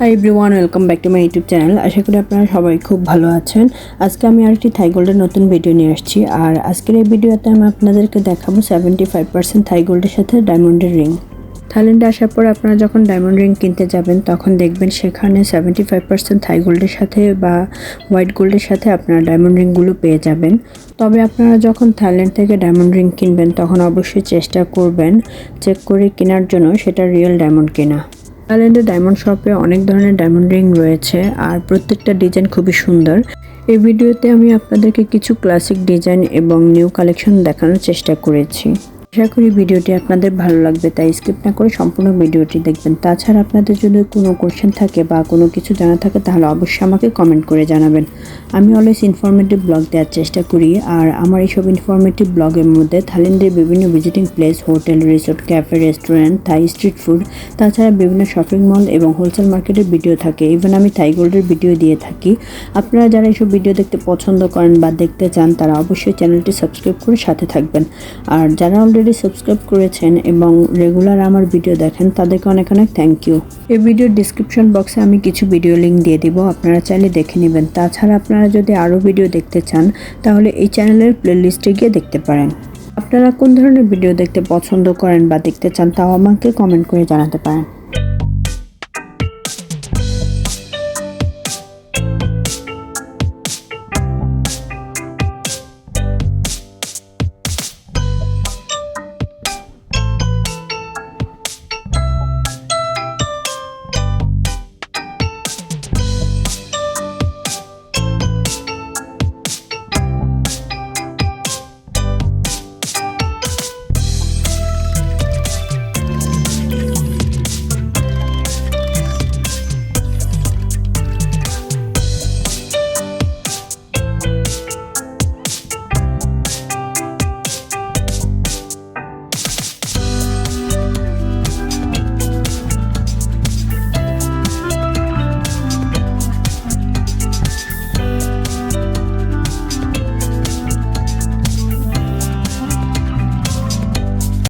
Hi everyone welcome back to my YouTube channel আশা করি আপনারা সবাই খুব ভালো আছেন। আজকে আমি আরেকটি থাই গোল্ডের নতুন ভিডিও নিয়ে আসছি। আর আজকের এই ভিডিওতে আমি আপনাদেরকে দেখাবো সেভেন্টি ফাইভ পার্সেন্ট থাই গোল্ডের সাথে ডায়মন্ডের রিং থাইল্যান্ডে আসার পর আপনারা যখন ডায়মন্ড রিং কিনতে যাবেন, তখন দেখবেন সেখানে সেভেন্টি ফাইভ পার্সেন্ট থাই গোল্ডের সাথে বা হোয়াইট গোল্ডের সাথে আপনারা ডায়মন্ড রিংগুলো পেয়ে যাবেন। তবে আপনারা যখন থাইল্যান্ড থেকে ডায়মন্ড রিং কিনবেন, তখন অবশ্যই চেষ্টা করবেন চেক করে কেনার জন্য সেটা রিয়েল ডায়মন্ড কেনা। থাইল্যান্ডে ডায়মন্ড শপে অনেক ধরনের ডায়মন্ড রিং রয়েছে আর প্রত্যেকটা ডিজাইন খুবই সুন্দর। এই ভিডিওতে আমি আপনাদেরকে কিছু ক্লাসিক ডিজাইন এবং নিউ কালেকশন দেখানোর চেষ্টা করেছি। আশা করি ভিডিওটি আপনাদের ভালো লাগবে, তাই স্কিপ না করে সম্পূর্ণ ভিডিওটি দেখবেন। তাছাড়া আপনাদের যদি কোনো কোশ্চেন থাকে বা কোনো কিছু জানা থাকে, তাহলে অবশ্যই আমাকে কমেন্ট করে জানাবেন। আমি অলওয়েজ ইনফরমেটিভ ব্লগ দেওয়ার চেষ্টা করি, আর আমার এইসব ইনফরমেটিভ ব্লগের মধ্যে থাইল্যান্ডের বিভিন্ন visiting place hotel resort cafe restaurant Thai street food তাছাড়া বিভিন্ন শপিং মল এবং হোলসেল মার্কেটের ভিডিও থাকে। ইভেন আমি থাই গোল্ডের ভিডিও দিয়ে থাকি। আপনারা যারা এইসব ভিডিও দেখতে পছন্দ করেন বা দেখতে চান, তারা অবশ্যই চ্যানেলটি সাবস্ক্রাইব করে সাথে থাকবেন। আর যারা অলরেডি সাবস্ক্রাইব করেছেন এবং রেগুলার আমার ভিডিও দেখেন, তাদেরকে অনেক অনেক থ্যাংক ইউ এই ভিডিওর ডিসক্রিপশন বক্সে আমি কিছু ভিডিও লিঙ্ক দিয়ে দিব, আপনারা চাইলে দেখে নেবেন। তাছাড়া আপনারা যদি আরও ভিডিও দেখতে চান, তাহলে এই চ্যানেলের প্লেলিস্টে গিয়ে দেখতে পারেন। আপনারা কোন ধরনের ভিডিও দেখতে পছন্দ করেন বা দেখতে চান, তাও আমাকে কমেন্ট করে জানাতে পারেন।